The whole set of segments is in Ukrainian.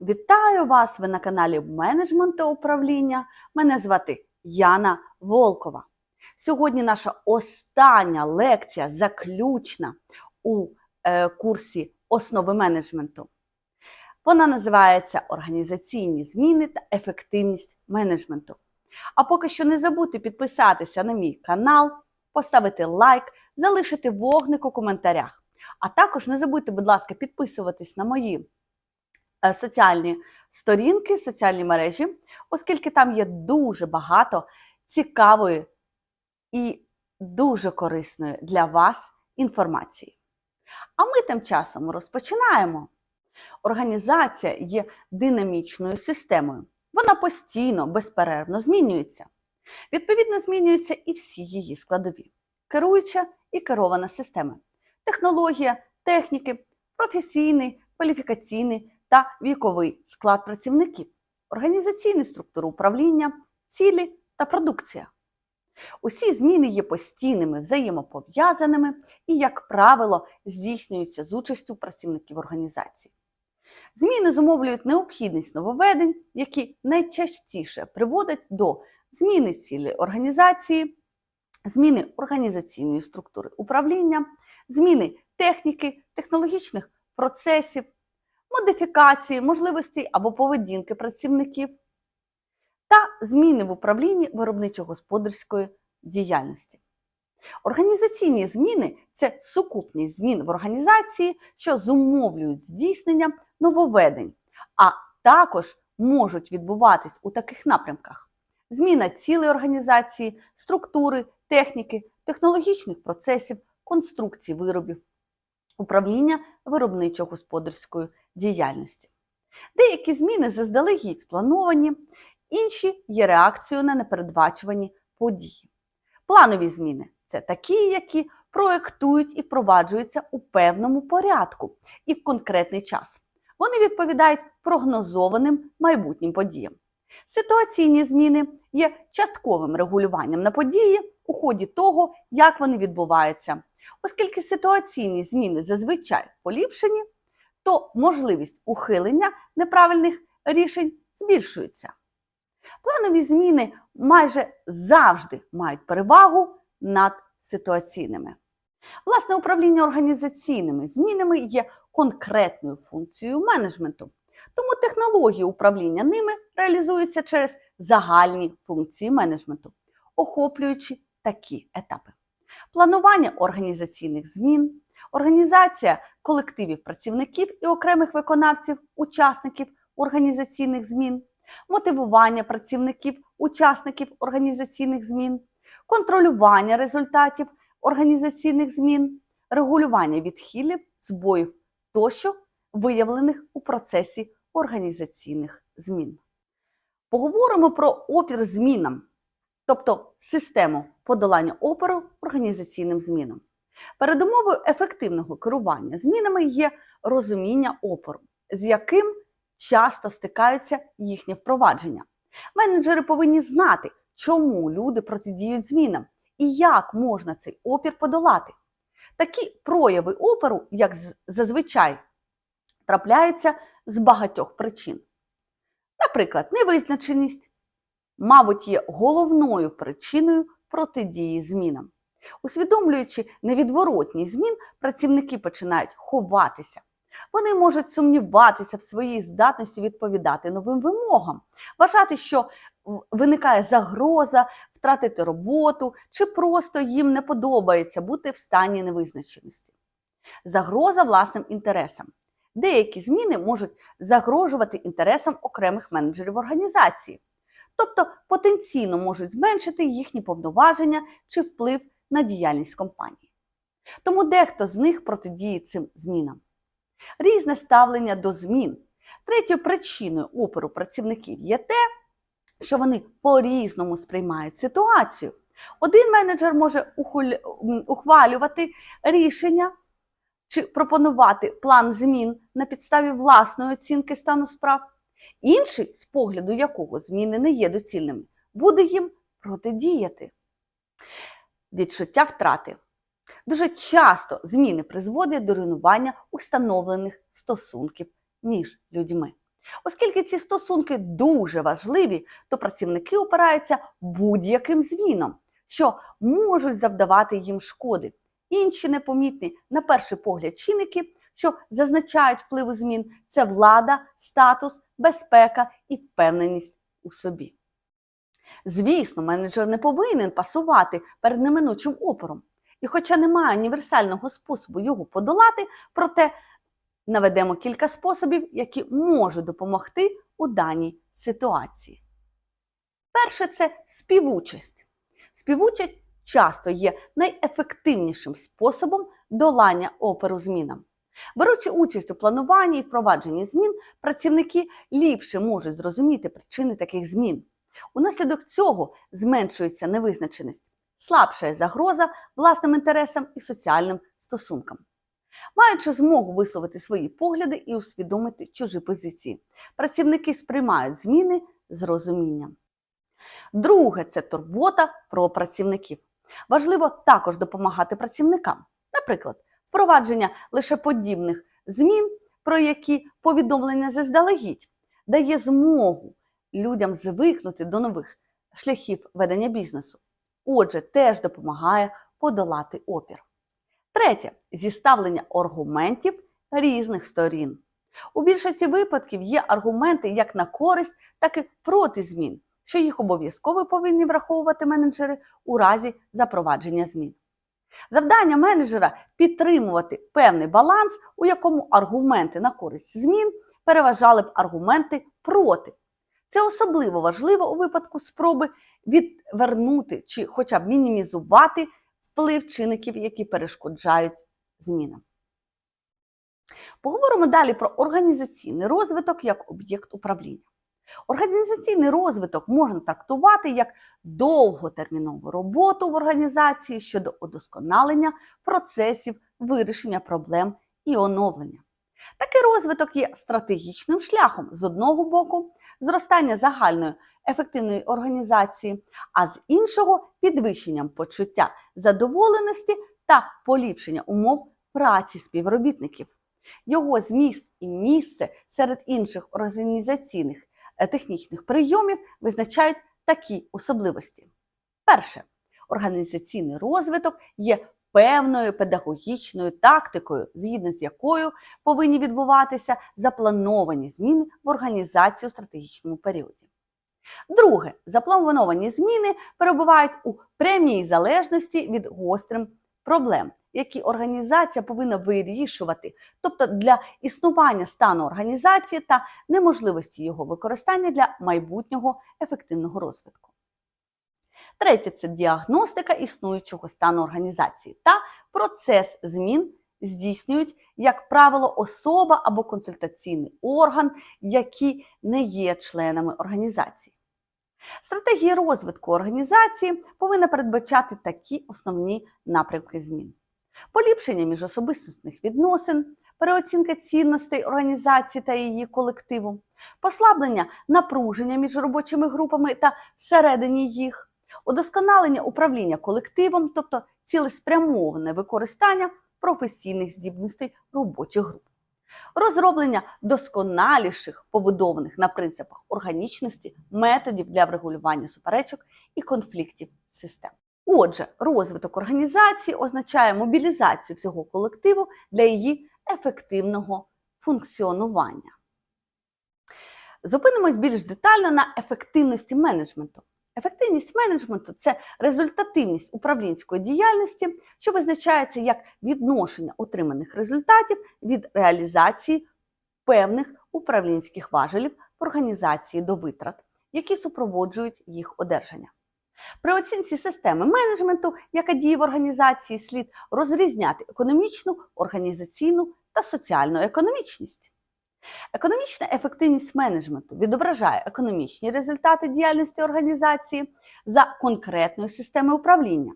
Вітаю вас! Ви на каналі менеджмент та управління. Мене звати Яна Волкова. Сьогодні наша остання лекція, заключна у е, курсі основи менеджменту. Вона називається Організаційні зміни та ефективність менеджменту. А поки що не забудьте підписатися на мій канал, поставити лайк, залишити вогник у коментарях. А також не забудьте, будь ласка, підписуватись на мої соціальні сторінки, соціальні мережі, оскільки там є дуже багато цікавої і дуже корисної для вас інформації. А ми тим часом розпочинаємо. Організація є динамічною системою. Вона постійно, безперервно змінюється. Відповідно, змінюються і всі її складові: керуюча і керована системи, технологія, техніки, професійний, кваліфікаційний та віковий склад працівників, організаційні структури управління, цілі та продукція. Усі зміни є постійними, взаємопов'язаними і, як правило, здійснюються з участю працівників організації. Зміни зумовлюють необхідність нововведень, які найчастіше приводять до зміни цілі організації, зміни організаційної структури управління, зміни техніки, технологічних процесів, модифікації, можливостей або поведінки працівників та зміни в управлінні виробничо-господарської діяльності. Організаційні зміни це сукупність змін в організації, що зумовлюють здійснення нововведень, а також можуть відбуватись у таких напрямках: зміна цілей організації, структури, техніки, технологічних процесів, конструкції виробів, управління виробничо-господарською діяльності. Деякі зміни заздалегідь сплановані, інші є реакцією на непередбачувані події. Планові зміни це такі, які проєктують і впроваджуються у певному порядку і в конкретний час. Вони відповідають прогнозованим майбутнім подіям. Ситуаційні зміни є частковим регулюванням на події у ході того, як вони відбуваються. Оскільки ситуаційні зміни зазвичай поліпшені, то можливість ухилення неправильних рішень збільшується. Планові зміни майже завжди мають перевагу над ситуаційними. Власне, управління організаційними змінами є конкретною функцією менеджменту, тому технології управління ними реалізуються через загальні функції менеджменту, охоплюючи такі етапи: планування організаційних змін, організація колективів працівників і окремих виконавців, учасників організаційних змін, мотивування працівників, учасників організаційних змін, контролювання результатів організаційних змін, регулювання відхилів, збоїв тощо виявлених у процесі організаційних змін. Поговоримо про опір змінам, тобто систему подолання опору організаційним змінам. Передумовою ефективного керування змінами є розуміння опору, з яким часто стикаються їхнє впровадження. Менеджери повинні знати, чому люди протидіють змінам і як можна цей опір подолати. Такі прояви опору, як зазвичай, трапляються з багатьох причин. Наприклад, невизначеність, мабуть, є головною причиною протидії змінам. Усвідомлюючи невідворотність змін, працівники починають ховатися. Вони можуть сумніватися в своїй здатності відповідати новим вимогам, вважати, що виникає загроза втратити роботу, чи просто їм не подобається бути в стані невизначеності. Загроза власним інтересам. Деякі зміни можуть загрожувати інтересам окремих менеджерів організації, тобто потенційно можуть зменшити їхні повноваження чи вплив на діяльність компанії. Тому дехто з них протидіє цим змінам. Різне ставлення до змін. Третьою причиною опору працівників є те, що вони по-різному сприймають ситуацію. Один менеджер може ухвалювати рішення чи пропонувати план змін на підставі власної оцінки стану справ, інший, з погляду якого зміни не є доцільними, буде їм протидіяти. Відчуття втрати. Дуже часто зміни призводять до руйнування установлених стосунків між людьми. Оскільки ці стосунки дуже важливі, то працівники опираються будь-яким змінам, що можуть завдавати їм шкоди. Інші непомітні, на перший погляд, чинники, що зазначають впливу змін, це влада, статус, безпека і впевненість у собі. Звісно, менеджер не повинен пасувати перед неминучим опором. І хоча немає універсального способу його подолати, проте наведемо кілька способів, які можуть допомогти у даній ситуації. Перше це співучасть. Співучасть часто є найефективнішим способом долання оперу змінам. Беручи участь у плануванні і впровадженні змін, працівники ліпше можуть зрозуміти причини таких змін. Унаслідок цього зменшується невизначеність, слабшає загроза власним інтересам і соціальним стосункам. Маючи змогу висловити свої погляди і усвідомити чужі позиції, працівники сприймають зміни з розумінням. Друге це турбота про працівників. Важливо також допомагати працівникам. Наприклад, впровадження лише подібних змін, про які повідомлення заздалегідь, дає змогу людям звикнути до нових шляхів ведення бізнесу. Отже, теж допомагає подолати опір. Третє зіставлення аргументів різних сторін. У більшості випадків є аргументи як на користь, так і проти змін, що їх обов'язково повинні враховувати менеджери у разі запровадження змін. Завдання менеджера підтримувати певний баланс, у якому аргументи на користь змін переважали б аргументи проти. Це особливо важливо у випадку спроби відвернути чи хоча б мінімізувати вплив чинників, які перешкоджають змінам. Поговоримо далі про організаційний розвиток як об'єкт управління. Організаційний розвиток можна трактувати як довготермінову роботу в організації щодо удосконалення процесів вирішення проблем і оновлення. Такий розвиток є стратегічним шляхом з одного боку зростання загальної ефективної організації, а з іншого підвищенням почуття задоволеності та поліпшення умов праці співробітників. Його зміст і місце серед інших організаційних е, технічних прийомів визначають такі особливості. Перше, організаційний розвиток є певною педагогічною тактикою, згідно з якою повинні відбуватися заплановані зміни в організації у стратегічному періоді. Друге, заплановані зміни перебувають у прямій залежності від гострим проблем, які організація повинна вирішувати, тобто для існування стану організації та неможливості його використання для майбутнього ефективного розвитку. Третє це діагностика існуючого стану організації та процес змін здійснюють, як правило, особа або консультаційний орган, які не є членами організації. Стратегія розвитку організації повинна передбачати такі основні напрямки змін: поліпшення міжособистісних відносин, переоцінка цінностей організації та її колективу, послаблення напруження між робочими групами та всередині їх, удосконалення управління колективом, тобто цілеспрямоване використання професійних здібностей робочих груп розроблення досконаліших, побудованих на принципах органічності методів для врегулювання суперечок і конфліктів систем. Отже, розвиток організації означає мобілізацію всього колективу для її ефективного функціонування. Зупинимось більш детально на ефективності менеджменту. Ефективність менеджменту це результативність управлінської діяльності, що визначається як відношення отриманих результатів від реалізації певних управлінських важелів в організації до витрат, які супроводжують їх одержання. При оцінці системи менеджменту, яка діє в організації, слід розрізняти економічну, організаційну та соціальну економічність. Економічна ефективність менеджменту відображає економічні результати діяльності організації за конкретною системою управління.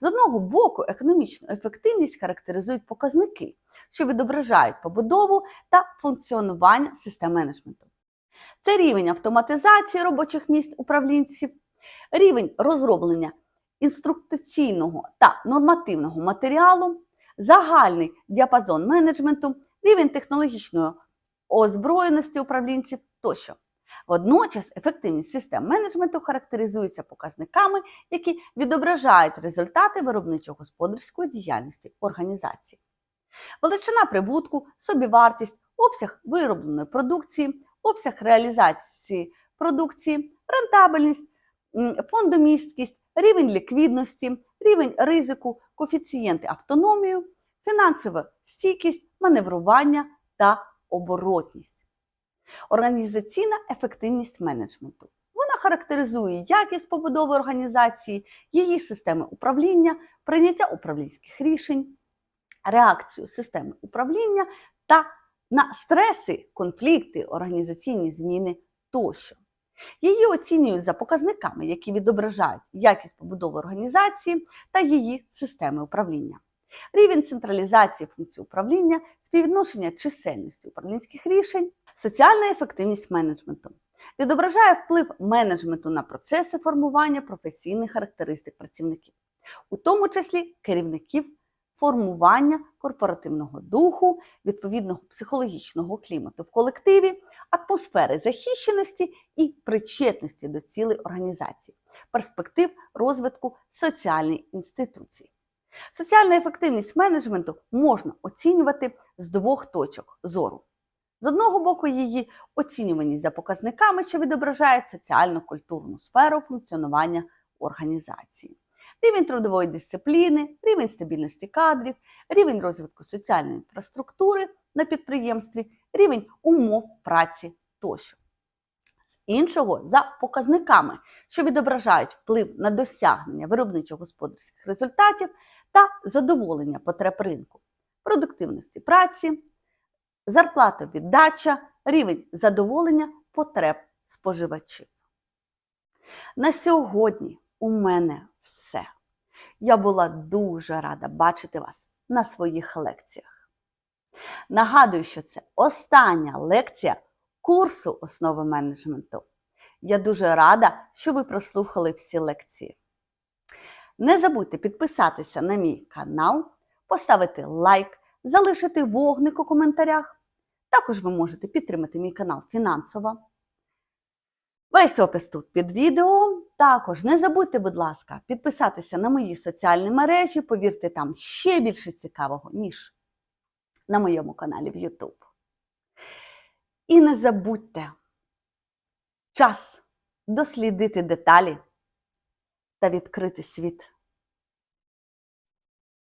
З одного боку, економічну ефективність характеризують показники, що відображають побудову та функціонування систем менеджменту. Це рівень автоматизації робочих місць управлінців, рівень розроблення інструктаційного та нормативного матеріалу, загальний діапазон менеджменту, рівень технологічної озброєності управлінців тощо. Водночас ефективність систем менеджменту характеризується показниками, які відображають результати виробничо-господарської діяльності організації. Величина прибутку, собівартість, обсяг виробленої продукції, обсяг реалізації продукції, рентабельність, фондомісткість, рівень ліквідності, рівень ризику, коефіцієнти автономію, фінансова стійкість, маневрування та оборотність. Організаційна ефективність менеджменту. Вона характеризує якість побудови організації, її системи управління, прийняття управлінських рішень, реакцію системи управління та на стреси, конфлікти, організаційні зміни тощо. Її оцінюють за показниками, які відображають якість побудови організації та її системи управління. Рівень централізації функцій управління, співвідношення чисельності управлінських рішень, соціальна ефективність менеджменту. Відображає вплив менеджменту на процеси формування професійних характеристик працівників, у тому числі керівників формування корпоративного духу, відповідного психологічного клімату в колективі, атмосфери захищеності і причетності до цілей організації, перспектив розвитку соціальної інституції. Соціальна ефективність менеджменту можна оцінювати з двох точок зору. З одного боку, її оцінюваність за показниками, що відображають соціально-культурну сферу функціонування організації рівень трудової дисципліни, рівень стабільності кадрів, рівень розвитку соціальної інфраструктури на підприємстві, рівень умов праці тощо. З іншого, за показниками, що відображають вплив на досягнення виробничо-господарських результатів та задоволення потреб ринку, продуктивності праці, зарплатовіддача, рівень задоволення потреб споживачів. На сьогодні у мене все. Я була дуже рада бачити вас на своїх лекціях. Нагадую, що це остання лекція курсу основи менеджменту. Я дуже рада, що ви прослухали всі лекції. Не забудьте підписатися на мій канал, поставити лайк, залишити вогник у коментарях. Також ви можете підтримати мій канал фінансово. Весь опис тут під відео. Також не забудьте, будь ласка, підписатися на мої соціальні мережі. Повірте, там ще більше цікавого, ніж на моєму каналі в YouTube. І не забудьте час дослідити деталі та відкрити світ